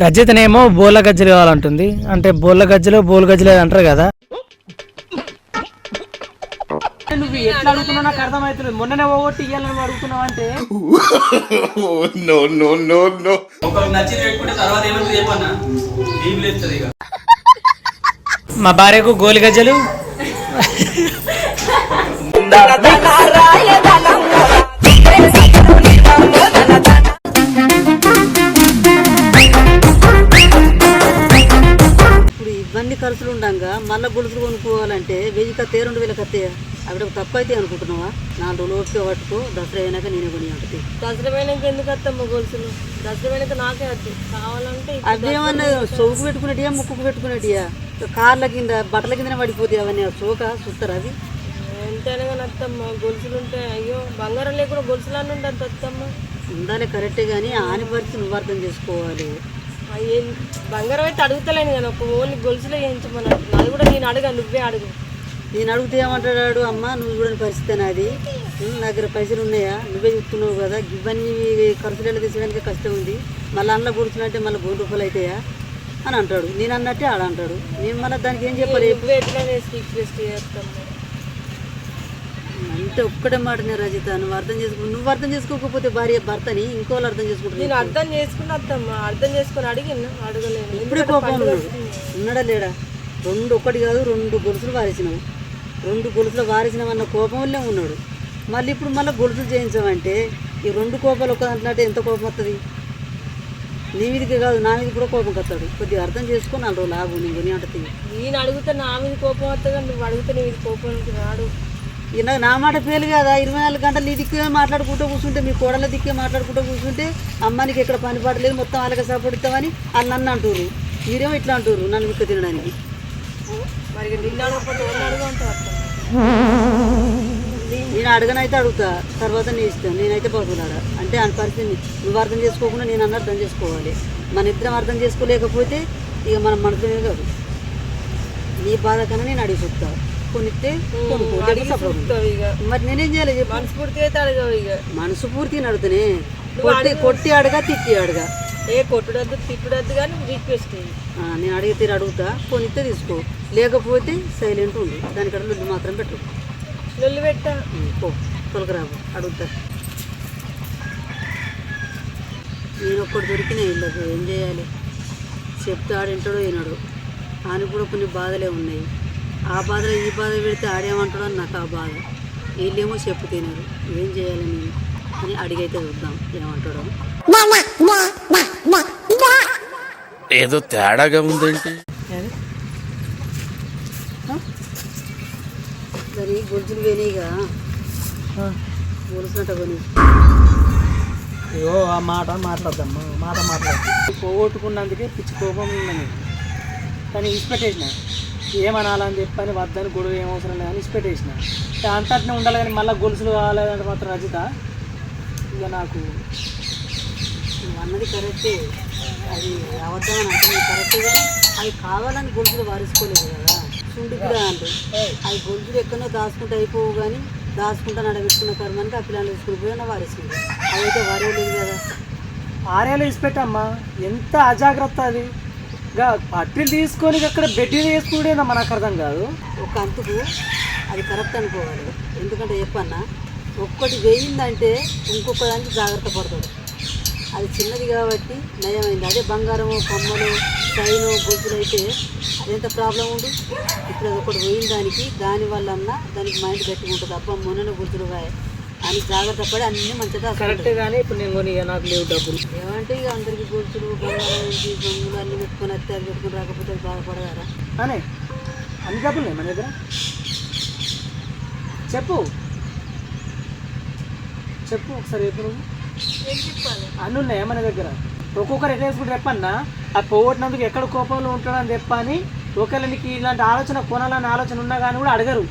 రజితనేమో బోళ్ళ గజ్జలు కావాలంటుంది. అంటే బోళ్ళ గజ్జలు బోల్ గజ్జలు అంటారు కదా. నువ్వు ఎట్లా అడుగుతున్నావు? నాకు అర్థమవుతుంది మొన్ననే పోగొట్టి ఇయ్యాలని అడుగుతున్నావు అంటే. నచ్చింది పెట్టుకుంటే తర్వాత చెప్పన్నా? మా భార్యకు గోలి గజ్జలు. మళ్ళీ గొలుసులు కొనుక్కోవాలంటే వెయ్యి కత్తే రెండు వేల కత్తే. అక్కడ తక్కువ అయితే అనుకుంటున్నావా? నాలుగు రోజులు ఓపిక పట్టుకో దసరా అయినాక నేనే కొని ఉంటుంది దసరమైనాక ఎందుకు వస్తాము గొలుసులు? దసరమైనాక నాకే వద్దు. కావాలంటే అదేమన్నా సోకు పెట్టుకునేటియా ముక్కుకు పెట్టుకునేటియా కార్ల కింద బట్టల కిందనే పడిపోతాయి అవన్నీ. సోక చూస్తారు అవి? ఎంతైనా వస్తామ్మా గొలుసులు ఉంటే. అయ్యో బంగారం లేకుండా గొలుసులు అన్నీ ఉంటుంది వస్తామ్మా ఉండాలి కరెక్టే కానీ ఆని పరిస్థితి నువ్వు అర్థం చేసుకోవాలి. బంగారం అయితే అడుగుతలేను కానీ ఒక ఓన్లీ గొలుసులే చేయించమని అది కూడా నేను అడగా నువ్వే అడుగు. నేను అడిగితే ఏమంటాడు అమ్మ నువ్వు చూడని పరిస్థితి నాది నా దగ్గర పైసలు ఉన్నాయా? నువ్వే చెప్తున్నావు కదా ఇవన్నీ ఖర్చులు ఎలా తీసేయడానికి కష్టం ఉంది. మళ్ళీ అందులో కూర్చున్నట్టే మళ్ళీ మూడు రూపాయలు అవుతాయా? అని అంటాడు. నేను అన్నట్టే ఆడ అంటాడు. నేను మళ్ళీ దానికి ఏం చెప్పాలి? అంటే ఒక్కటే మాటనే రజిత. నువ్వు అర్థం చేసుకో నువ్వు అర్థం చేసుకోకపోతే భార్య భర్తని ఇంకోళ్ళు అర్థం చేసుకుంటుంది నేను అర్థం చేసుకుని అర్థం చేసుకొని అడిగిన అడగలేను ఇప్పుడే కోపం ఉన్నాడు ఉన్నాడా లేడా? రెండు ఒకటి కాదు రెండు గొలుసులు వారేసినావు రెండు గొలుసులు వారేసినామన్న కోపం వల్లే ఉన్నాడు. మళ్ళీ ఇప్పుడు మళ్ళీ గొలుసులు చేయించామంటే ఈ రెండు కోపాలు ఒక దాంట్లో ఎంత కోపం వస్తుంది నీ మీదకి కాదు నా మీదకి కూడా కోపం వస్తాడు కొద్దిగా అర్థం చేసుకో నాలుగు రోజులు ఆగు నేను కొని అంటుంది. నేను అడిగితే నా మీద కోపం వస్తుంది నువ్వు అడిగితే నీ మీద కోపం రాడు నా మాట పేలు కదా? ఇరవై నాలుగు గంటలు నీ దిక్కే మాట్లాడుకుంటూ కూర్చుంటే మీ కోడల దిక్కే మాట్లాడుకుంటూ కూర్చుంటే అమ్మానికి ఎక్కడ పని పాటలేదు మొత్తం వాళ్ళకి సపోర్ట్ ఇస్తామని వాళ్ళు నన్ను అంటారు మీరేమో ఇట్లా అంటారు నన్ను విక్క తినడానికి. నేను అడగనైతే అడుగుతా తర్వాత నీ ఇష్టం నేనైతే పోతున్నాడా అంటే ఆ పరిస్థితిని నువ్వు అర్థం చేసుకోకుండా నేను అన్న అర్థం చేసుకోవాలి. మన ఇద్దరం అర్థం చేసుకోలేకపోతే ఇక మన మనసులోనే కాదు. నీ బాధ కన్నా నేను అడిగి చెప్తా. కొనిస్తే మరి నేనేం చేయాలి చెప్పు? మనస్ఫూర్తిగా అయితే అడగవు ఇక. మనసు పూర్తి అడుగుతానే. కొట్టి కొట్టి అడగా తిట్టి అడగా. ఏ కొట్టుడద్దు తిట్టుడద్దు కానీ రిక్వెస్ట్ నేను అడిగితే అడుగుతా కొనిస్తే తీసుకో. లేకపోతే సైలెంట్ ఉండు. దానికడ లుడ్డు మాత్రం పెట్టు. లొల్లి పెట్టా. తొలగరాబు అడుగుతా. నేను ఒక్కడు దొరికిన ఇళ్ళకు ఏం చేయాలి? చెప్తే ఆడింటాడో వినడు. ఆయన కూడా కొన్ని బాధలే ఉన్నాయి. ఆ బాధలో ఈ బాధ పెడితే ఆడేమంటాడో అని నాకు ఆ బాధ. వీళ్ళేమో చెప్పు తినరు. ఏం చేయాలి నేను? అని అడిగైతే చూద్దాం ఏమంటాడో. ఏదో తేడాగా ఉందేంటి? మరి గొలుసులు పోయినాయిగా గొలుసునట్ట కొని అయ్యో ఆ. మాట మాట్లాడద్దమ్మా. మాట మాట్లాడద్దు పోగొట్టుకున్నందుకే పిచ్చి కోపం ఉందని. కానీ ఇచ్చిపెట్టేసిన ఏమనాలని చెప్పని వద్దని గొడవ ఏం అవసరం లేదని ఇచ్చిపెట్టేసిన. అంతటినే ఉండాలి కానీ మళ్ళీ గొలుసులు కావాలంటే మాత్రం రజిత ఇక నాకు అన్నది కరెక్టే. అది అవద్దామని అంటే కరెక్టే కానీ అవి కావాలని గొలుసులు వారేసుకోలేదు కదా? సుండి కూడా అంటే. అవి గొలుసులు ఎక్కడో దాచుకుంటే అయిపోవు కానీ దాచుకుంటా నడబెట్టుకున్న కర్మానికి ఆ పిల్లలు తీసుకుని పోయి వారేసింది అవైతే వారేయలేదు కదా? ఆరేళ్ళు ఇచ్చిపెట్టమ్మా. ఎంత అజాగ్రత్త అది. ఇక పట్టిలు తీసుకొని అక్కడ బెడ్ వేసుకుంటేనా మనకు అర్థం కాదు. ఒక అంతుకు అది కరెక్ట్ అనుకోవాలి. ఎందుకంటే చెప్పన్నా ఒక్కటి వేయిందంటే ఇంకొక దానికి జాగ్రత్త పడతాడు. అది చిన్నది కాబట్టి నయమైంది. అదే బంగారము కమ్మలు చైను గొంతులు అయితే అదెంత ప్రాబ్లం ఉంది? ఇప్పుడు అది ఒకటి పోయిన దానికి దాని వల్ల దానికి మైండ్ గట్టిగా ఉంటుంది. అబ్బా మొన్న కాయ అని జాగ్రత్త పడి అన్నీ మంచిగా కరెక్టే కానీ ఇప్పుడు నేను నాకు లేవు డబ్బులు. ఏమంటే ఇక అందరికి గొంతులు బంగారం బొంగులు అన్నీ పెట్టుకొని వస్తే అది పెట్టుకొని రాకపోతే అది బాధపడదారా? అనే అన్ని డబ్బులు మన దగ్గర? చెప్పు. చెప్పు ఒకసారి చెప్పు నువ్వు. ఏం చెప్పాలి? అన్ని ఉన్నాయా మన దగ్గర? ఒక్కొక్కరు ఎట్లా వేసుకుంటే చెప్పన్నా? ఆ పోగొట్టినందుకు ఎక్కడ కోపంలో ఉంటాడని చెప్పని ఒకవేళ నీకు ఇలాంటి ఆలోచన కొనాలని ఆలోచన ఉన్నా కానీ కూడా అడగరు.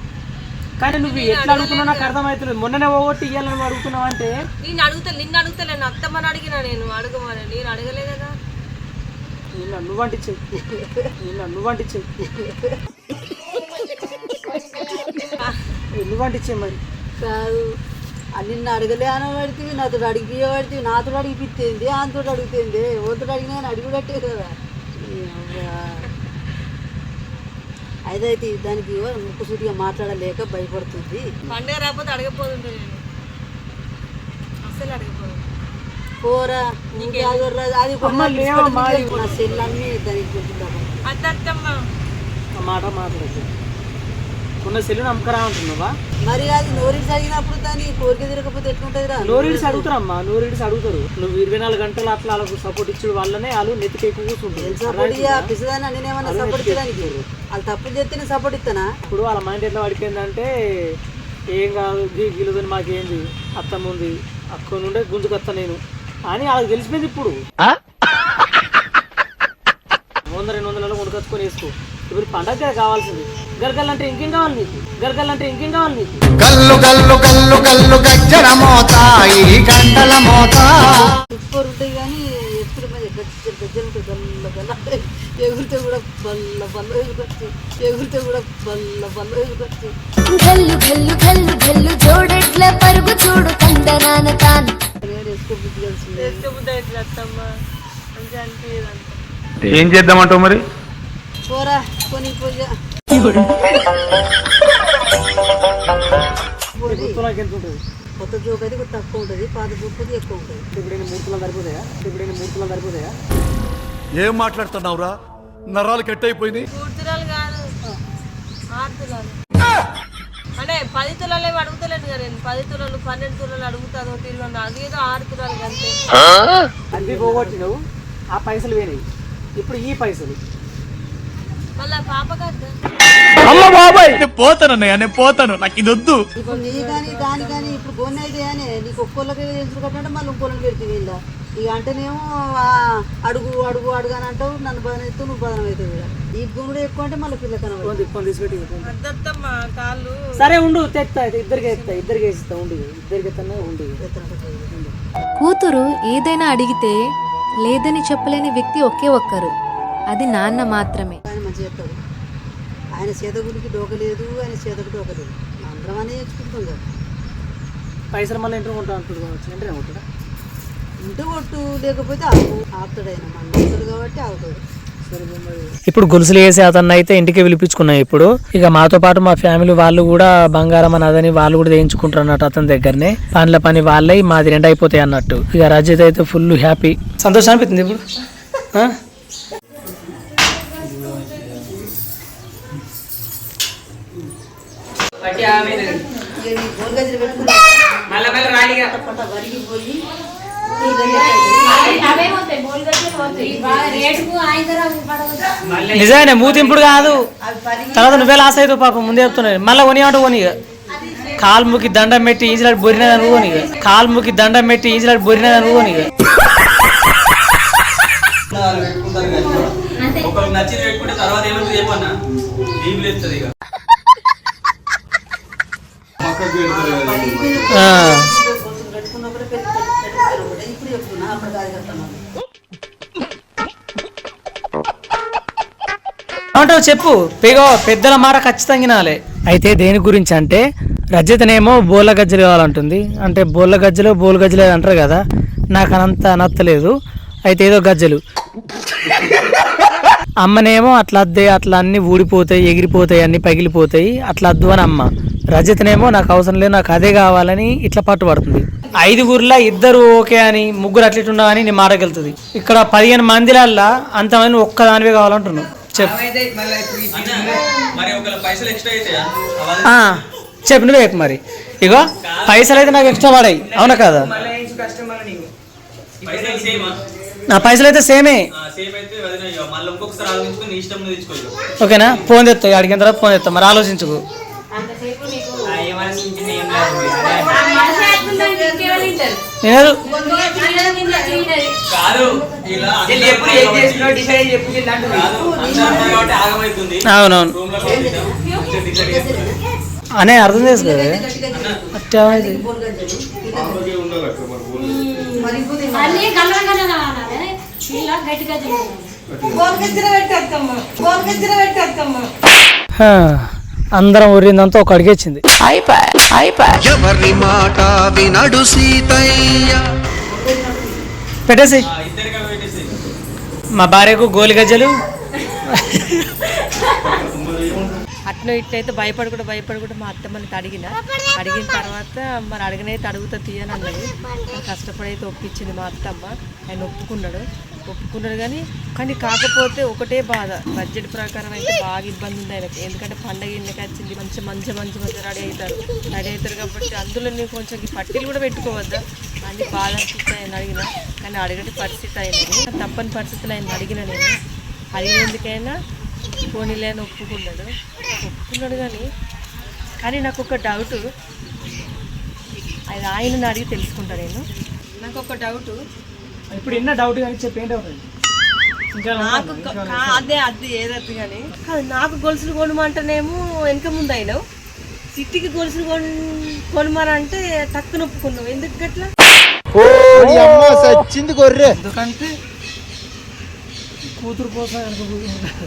కానీ నువ్వు ఎట్లా అడుగుతున్నావు నాకు అర్థమవుతుంది మొన్ననే పోగొట్టి ఇవ్వాలని అడుగుతున్నావు అంటే? నేను అడుగుతా నిన్ను అడుగుతా నేను అత్తమ్మని అడిగినా నేను. అడగమని నేను అడగలే కదా. ఇలా నువ్వంటి చెయ్యి ఇలా నువ్వంటి చెయ్యి నువ్వంటి చెయ్యి మరి. కాదు. నిన్ను అడగలే అని పడితే నాతో అడిగి పడితే నాతో అడిగిపిచ్చేంది ఆతో అడుగుతుంది ఓతో అడిగినా అని అడిగినట్టే కదా. అయితే దానికి ముక్కు సూటిగా మాట్లాడలేక భయపడుతుంది. పండుగ రాకపోతే అడగపోతుంటే నేను. అస్సలు అడగపోదు పోరా ఆగర్రా. అది కూడా అమ్మ, లేవమ్మా, తీసుకెళ్ళి నా సెల్లన్నీ దానికి మాట మాట్లాడదు ఉన్న సెల్లుని అమ్మకరా అంటున్నావా? మరి అది నోరిడిసి అడిగినప్పుడు దాన్ని కోరిక తిరగకపోతే ఎట్లుంటుంది రా నోరీడిసి అడుగుతారమ్మా నోరీడిసి అడుగుతారు. నువ్వు ఇరవై నాలుగు గంటలు అట్లా వాళ్ళకు సపోర్ట్ ఇచ్చిన వాళ్ళనే వాళ్ళు నెత్తికి ఎక్కువ కూర్చుంటారు పిసదాన్ని అని నేనేమన్నా సపోర్ట్ ఇచ్చడానికి వాళ్ళు తప్పులు చేస్తేనే సపోర్ట్ ఇస్తానా ఇప్పుడు వాళ్ళ మైండ్ ఎట్లా పడిపోయిందంటే ఏం కాదు గిలుదని మాకేంది? అత్తమ్మ ఉంది అక్క నుండే గుంజుకొత్తా నేను. అని వాళ్ళకి తెలిసిపోయింది ఇప్పుడు. వేసుకో ఇప్పుడు పండగ కావాల్సింది. గరగల్ అంటే ఇంకేం కావాలి నీకు? గరగల్ అంటే ఇంకేం కావాలి నీకు? కల్లు కల్లు కల్లు కల్లు గజ్జల మోత ఈ గంటల మోత. సూపర్ ఉంటాయి కానీ ఎప్పుడు మరి గజ్జలు గజ్జలు ఉంటాయి గల్ల గల్ల ఎగురితే కూడా బల్ల బల్ల ఎగురొచ్చు ఎగురితే కూడా బల్ల బల్ల ఎగురొచ్చు ఘల్లు ఘల్లు ఘల్లు ఘల్లు జోడెట్ల పరుగు చూడు తాను. అత్తమ్మ. మంచిగా ఏం చేద్దామంటావు మరి? పోరా కొని పూజ. కొత్త జోక్ అయితే తక్కువ ఉంటుంది పాత జోక్ అయితే ఎక్కువ ఉంటుంది. ఇప్పుడు మూర్తులు సరిపోతాయా? ఇప్పుడు మూర్తులు సరిపోతాయా? ఏం మాట్లాడుతున్నావురా? నరాలు కట్ అయిపోయినాయి పూర్తురాలు కాదు. ఆరు తులాలు. అంటే పది తులాలు ఏమి అడుగుతలేను కదా నేను. పది తులాలు పన్నెండు తులాలు అడుగుతాను తిరుగు అదేదో ఆరు తులాలు అంతే. అన్ని పోగొట్టినవు ఆ పైసలు పోయినాయి. ఇప్పుడు ఈ పైసలు. మళ్ళీ పాప కదా. పోతానన్నయ్య నేను పోతాను నాకు ఇది వద్దు. ఇప్పుడు నీ కానీ దాని కానీ ఇప్పుడు గొన్నె అయితే అని నీకు తెలుసు కట్టంటే మళ్ళీ ఇంకోళ్ళని పెడితే వీళ్ళ? ఇక అంటేనేమో ఆ, అడుగు అడుగు అడుగు అని అంటావు నన్ను బదనం అవుతావు నువ్వు బదనం అవుతావు వీళ్ళ. ఈ గుణుడు ఎక్కువ అంటే మళ్ళీ పిల్ల సరే ఉండు తెస్తా ఇద్దరికి ఎత్తా ఇద్దరికి వేసిస్తా ఉండు ఇద్దరికి ఉండు కూతురు ఏదైనా అడిగితే లేదని చెప్పలేని వ్యక్తి ఒకే ఒక్కరు. అది నాన్న మాత్రమే. ఆయన మంచిగా చెప్తాడు ఆయన చేతగుడికి డోకలేదు ఆయన చేతకు డోకలేదు. అందరం అనే నేర్చుకుంటాం కదా. పైసలు మళ్ళీ ఇంటర్ కొంటా అనుకుంటున్నాను ఇంటర్ కొంటాడా ఇంటి కొట్టు లేకపోతే ఆపు ఆపుతాడు ఆయన. మన ఆపుతాడు. కాబట్టి ఆగుతాడు ఇప్పుడు గొలుసులు వేసే అతన్ని అయితే ఇంటికి పిలిపించుకున్నాయి ఇప్పుడు. ఇక మాతో పాటు మా ఫ్యామిలీ వాళ్ళు కూడా బంగారం అని అదని వాళ్ళు కూడా వేయించుకుంటారు అన్నట్టు అతని దగ్గరనే. పనుల పని వాళ్ళే మాది రెండు అయిపోతాయి అన్నట్టు. ఇక రజిత్ అయితే ఫుల్ హ్యాపీ సంతోషం అనిపిస్తుంది ఇప్పుడు? నిజమే మూతింపుడు కాదు. తర్వాత నువ్వే లాస్ అవుతావు పాపం ముందే చెప్తున్నాయి మళ్ళీ కొని ఇక? కాలు ముక్కి దండం పెట్టి ఈజీలాడి బొరినదని నువ్వు కొని ఇక. కాలు ముక్కి దండం పెట్టి ఈజీలాడి బొరినదని నువ్వు కొని ఇక. పెట్టుకుంటారు కానీ ఒకరికి నచ్చింది పెట్టుకుంటే తర్వాత ఏమవుతుంది చెప్పన్నా? ఏమంటావు చెప్పు? పిగో పెద్దల మాట ఖచ్చితంగా వినాలి. అయితే దేని గురించి అంటే రజతనేమో బోళ్ళ గజ్జలు కావాలంటుంది. అంటే బోళ్ళ గజ్జలు బోల్ గజ్జలు అంటారు కదా నాకు అనంత నచ్చలేదు. అయితే ఏదో గజ్జలు. అమ్మనేమో అట్లా అద్దే అట్లా అన్ని ఊడిపోతాయి ఎగిరిపోతాయి అన్ని పగిలిపోతాయి అట్లా అద్దు అని అమ్మ. రజతనేమో నాకు అవసరం లేదు నాకు అదే కావాలని ఇట్లా పట్టుబడుతుంది ఐదుగురులా ఇద్దరు ఓకే అని ముగ్గురు అట్లా ఇట్లా అని నేను మాటకెళ్తుంది ఇక్కడ పదిహేను మందిలల్లా అంతమంది ఒక్కదానివే కావాలంటున్నాను చెప్పు. మరి చెప్పు నువ్వే మరి. ఇగో పైసలు అయితే నాకు ఎక్స్ట్రా పడాయి. అవునా కదా? నా పైసలు అయితే సేమే. ఓకేనా? ఫోన్ తెస్తాయి అడిగిన తర్వాత ఫోన్ తెస్తా మరి ఆలోచించుకో నేను కాదు ఇలా కాదు అందరూ ఉన్నారు కాబట్టి ఆగమవుతుంది అవునవును రూమ్లో పంపిద్దాం. మంచిగా డిసైడ్ చేద్దాం. అనే అర్థం చేసుకో అట్టే అయింది. గోల్ గజ్జలు మరి ఇంకోటి గోల్ పెట్టేస్తామ్మ గోల్ గజ్జల పెట్టేస్తామ్మ హా, అందరం ఊరిందంతా ఒక అడిగేచ్చింది ఎవరి మాట వినడు సీతయ్య. పెట్టేసి మా భార్యకు గోలి గజ్జలు అట్లా ఇట్లయితే భయపడకుండా భయపడకుండా మా కూడా మా అత్తమ్మని అడిగిన. అడిగిన తర్వాత మరి అడిగినైతే అడుగుతా తీయని అన్నది. కష్టపడి అయితే ఒప్పించింది మా అత్తమ్మ. ఆయన ఒప్పుకున్నాడు. ఒప్పుకున్నాడు కానీ కానీ కాకపోతే ఒకటే బాధ. బడ్జెట్ ప్రకారం అయితే బాగా ఇబ్బంది ఉంది ఆయనకి. ఎందుకంటే పండగ ఇళ్ళకి వచ్చింది. మంచి మంచి మంచి మంచి రెడీ అవుతారు. రెడీ అవుతారు కాబట్టి అందులో నేను కొంచెం ఈ పట్టీలు కూడా పెట్టుకోవద్దా అన్ని బాధ అనిపిస్తే ఆయన అడిగిన. కానీ అడిగిన పరిస్థితి అయినది తప్పని పరిస్థితులు ఆయన అడిగిన నేను. అడిగినందుకైనా పోనీలేని ఒప్పుకున్నాడు ఒప్పుకున్నాడు కానీ కానీ నాకు ఒక డౌట్ అది ఆయనని అడిగి తెలుసుకుంటా నేను. నాకు ఒక డౌట్ ఇప్పుడు ఎన్న డౌట్ కానీ చెప్పి డౌట్ అండి నాకు అదే అది ఏదద్దు కానీ కాదు నాకు గొలుసులు కొనమంటేనేమో వెనక ముందు అయినావు. సిట్టికి గొలుసులు కొన్ కొనమనంటే తక్కువ ఒప్పుకున్నావు ఎందుకు గట్లా? ఎందుకంటే కూతురు కోసం అనుకుంటున్నాను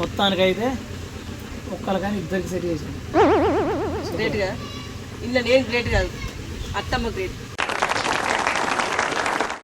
మొత్తానికైతే ఒక్కరు కానీ ఇద్దరికి సెట్ చేసాను గ్రేట్గా ఇంట్లో నేను గ్రేట్ కాదు. అత్తమ్మ గ్రేట్